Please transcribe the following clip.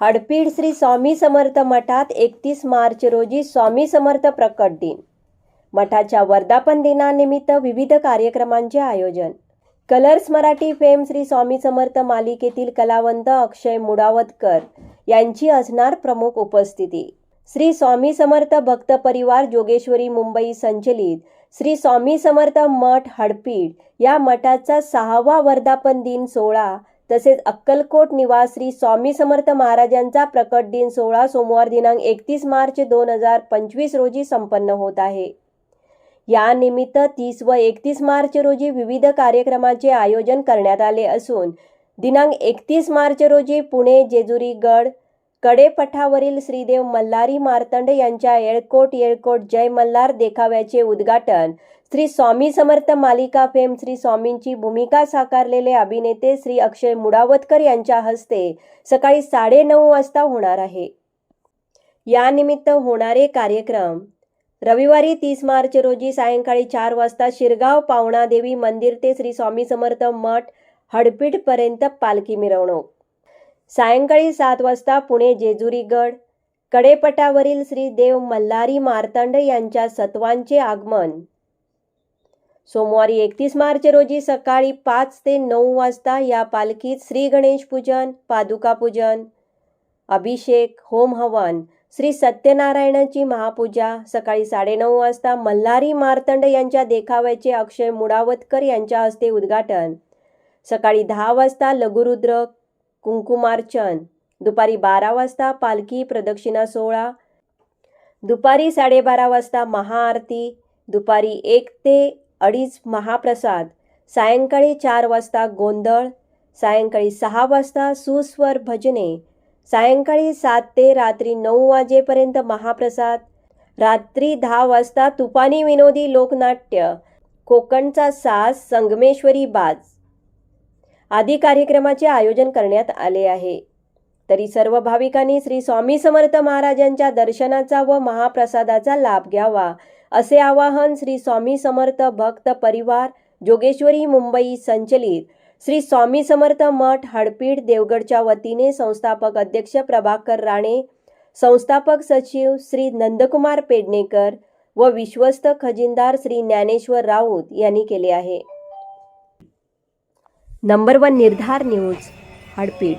हडपीड श्री स्वामी समर्थ मठात एकतीस मार्च रोजी स्वामी समर्थ प्रकट दिन. मठाच्या वर्धापन दिनानिमित्त विविध कार्यक्रमांचे आयोजन. कलर्स मराठी फेम श्री स्वामी समर्थ मालिकेतील कलावंत अक्षय मुडावतकर यांची असणार प्रमुख उपस्थिती. श्री स्वामी समर्थ भक्त परिवार जोगेश्वरी मुंबई संचलित श्री स्वामी समर्थ मठ हडपीड या मठाचा सहावा वर्धापन दिन सोहळा तसेच अक्कलकोट निवास स्वामी समर्थ महाराजांचा प्रकट दिन सोहळा सोमवार दिनांक एकतीस मार्च दोन हजार पंचवीस रोजी संपन्न होत आहे. यानिमित्त तीस व एकतीस मार्च रोजी विविध कार्यक्रमाचे आयोजन करण्यात आले असून दिनांक एकतीस मार्च रोजी पुणे जेजुरी गड कडेपठावरील श्रीदेव मल्हारी मार्तंड यांच्या येळकोट येळकोट जय मल्हार देखाव्याचे उद्घाटन. श्री स्वामी समर्थ मालिका फेम श्री स्वामींची भूमिका साकारलेले अभिनेते श्री अक्षय मुडावतकर यांच्या हस्ते सकाळी साडेनऊ वाजता होणार आहे. यानिमित्त होणारे कार्यक्रम रविवारी तीस मार्च रोजी सायंकाळी चार वाजता शिरगाव पावणादेवी मंदिर ते श्री स्वामी समर्थ मठ हडपीठपर्यंत पालखी मिरवणूक सायंकाळी सात वाजता पुणे जेजुरीगड कडेपटावरील श्री देव मल्हारी मार्तंड यांच्या सत्वांचे आगमन. सोमवारी एकतीस मार्च रोजी सकाळी पाच ते नऊ वाजता या पालखीत श्री गणेश पूजन पादुका पूजन अभिषेक होम हवन श्री सत्यनारायणाची महापूजा सकाळी साडेनऊ वाजता मल्हारी मार्तंड यांच्या देखाव्याचे अक्षय मुडावतकर यांच्या हस्ते उद्घाटन. सकाळी दहा वाजता लघुरुद्रक कुंकुमार्चन. दुपारी बारा वाजता पालखी प्रदक्षिणा सोहळा. दुपारी साडेबारा वाजता महाआरती. दुपारी एक ते अडीच महाप्रसाद. सायंकाळी चार वाजता गोंधळ. सायंकाळी सहा वाजता सुस्वर भजने. सायंकाळी सात ते रात्री नऊ वाजेपर्यंत महाप्रसाद. रात्री दहा वाजता तुपानी विनोदी लोकनाट्य. कोकणचा सास संगमेश्वरी बाज. आदी कार्यक्रमाचे आयोजन करण्यात आले आहे. तरी सर्व भाविकांनी श्री स्वामी समर्थ महाराजांच्या दर्शनाचा व महाप्रसादाचा लाभ घ्यावा असे आवाहन श्री स्वामी समर्थ भक्त परिवार जोगेश्वरी मुंबई संचलित श्री स्वामी समर्थ मठ हडपीठ देवगडच्या वतीने संस्थापक अध्यक्ष प्रभाकर राणे संस्थापक सचिव श्री नंदकुमार पेडणेकर व विश्वस्त खजिनदार श्री ज्ञानेश्वर राऊत यांनी केले आहे. नंबर वन निर्धार न्यूज हडपीड.